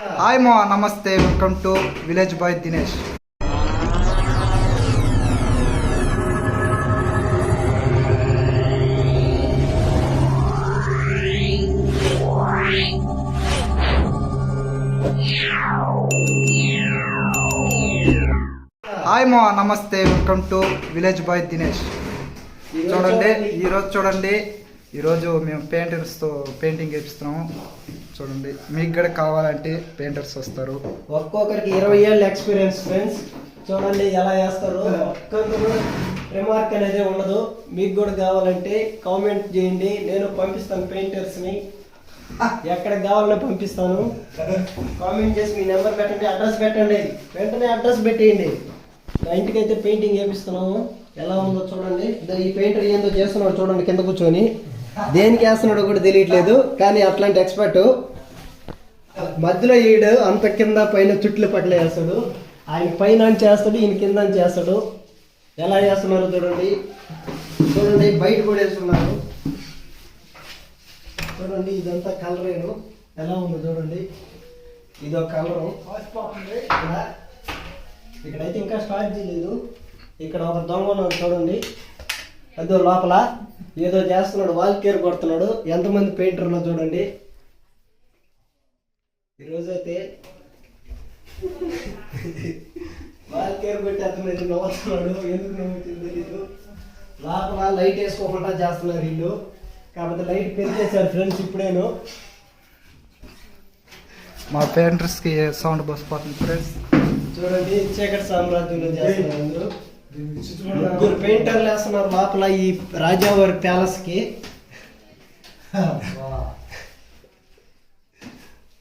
Hi మా నమస్తే welcome to village boy Dinesh hi మా నమస్తే welcome to village boy Dinesh చూడండి ఈరోజు చూడండి. ఈరోజు మేము పెయింటర్స్తో పెయింటింగ్ వేపిస్తున్నాము చూడండి. మీకు కూడా కావాలంటే పెయింటర్స్ వస్తారు. ఒక్కొక్కరికి ఇరవై ఏళ్ళ ఎక్స్పీరియన్స్ ఫ్రెండ్స్ చూడండి ఎలా వేస్తారు ఒక్కరు రిమార్క్ అనేది ఉండదు. మీకు కూడా కావాలంటే కామెంట్ చేయండి. నేను పంపిస్తాను పెయింటర్స్ని. ఎక్కడికి కావాలన్నా పంపిస్తాను. కామెంట్ చేసి మీ నెంబర్ పెట్టండి అడ్రస్ పెట్టండి. వెంటనే అడ్రస్ పెట్టేయండి. మా ఇంటికి అయితే పెయింటింగ్ చేపిస్తున్నాము. ఎలా ఉందో చూడండి. ఈ పెయింటర్ ఏందో చేస్తున్నాడు చూడండి కింద కూర్చొని. దేనికి వేస్తున్నాడో కూడా తెలియట్లేదు కానీ అట్లాంటి ఎక్స్పర్ట్ మధ్యలో ఈడు అంత కింద పైన చుట్లు పట్ల వేస్తాడు. ఆయన పైన అని చేస్తాడు ఈయన కింద అని చేస్తాడు. ఎలా చేస్తున్నారు చూడండి. చూడండి బయట కూడా వేస్తున్నారు. చూడండి ఇదంతా కలరేను ఎలా ఉందో చూడండి. ఇదో కలరు ఇక్కడ ఇక్కడైతే ఇంకా స్టార్ట్ చేయలేదు. ఇక్కడ ఒక దొంగ చూడండి. అదో లోపల ఏదో చేస్తున్నాడు వాల్ కేర్ కొడుతున్నాడు. ఎంతమంది పెయింటర్ చూడండి. ఈరోజైతే వాల్ కేర్ పెట్టి అతను నవ్వుతున్నాడు ఎందుకు నవ్వుతుంది తెలీదు లోపల లైట్ వేసుకోకుండా చేస్తున్నారు వీళ్ళు. కాకపోతే లైట్ పెరిగేశారు ఫ్రెండ్స్ ఇప్పుడేను. మా పెయింటర్స్కి సౌండ్ బస్ పోతుంది ఫ్రెండ్స్ చూడండి చీకటి సామ్రాజ్యంలో చేస్తున్నారు అందరూ. ముగ్గురు పెయింటర్లు వేస్తున్నారు లోపల ఈ రాజావారి ప్యాలెస్కి. ఆ,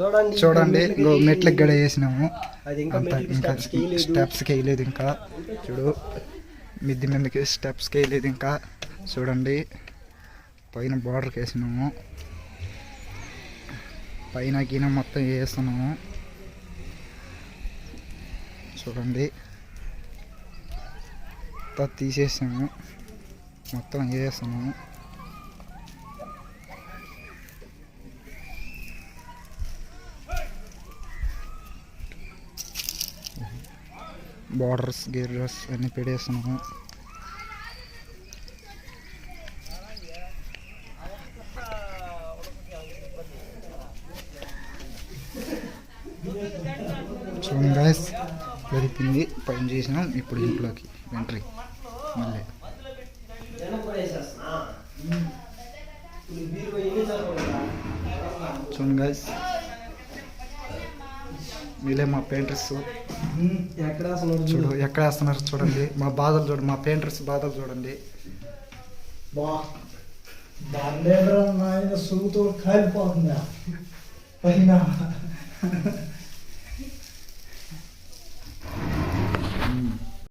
చూడండి చూడండి మెట్లకు గడ వేసినాము. అది ఇంకా. స్టెప్స్కి వేయలేదు ఇంకా చూడు మిద్ది మీదకి స్టెప్స్కి వేయలేదు ఇంకా. చూడండి పైన బార్డర్కి వేసినాము. పైన గిన మొత్తం వేస్తున్నాము. చూడండి తీసేసాము. మొత్తం వేస్తున్నాము. బార్డర్స్ గేర్స్ అన్నీ పెడేస్తున్నాము చూడండి గాయస్ పెరిపింది పైన చేసినాం ఇప్పుడు ఇంట్లోకి ఎంట్రీ మళ్ళీ చూడండి గాయస్ వీళ్ళే మా పెయింటర్స్ చూడు ఎక్కడ వేస్తున్నారు చూడండి. మా బాధలు చూడండి మా పెయింటర్స్ బాధలు చూడండి. సూతో కాలిపోతుందా? పైన.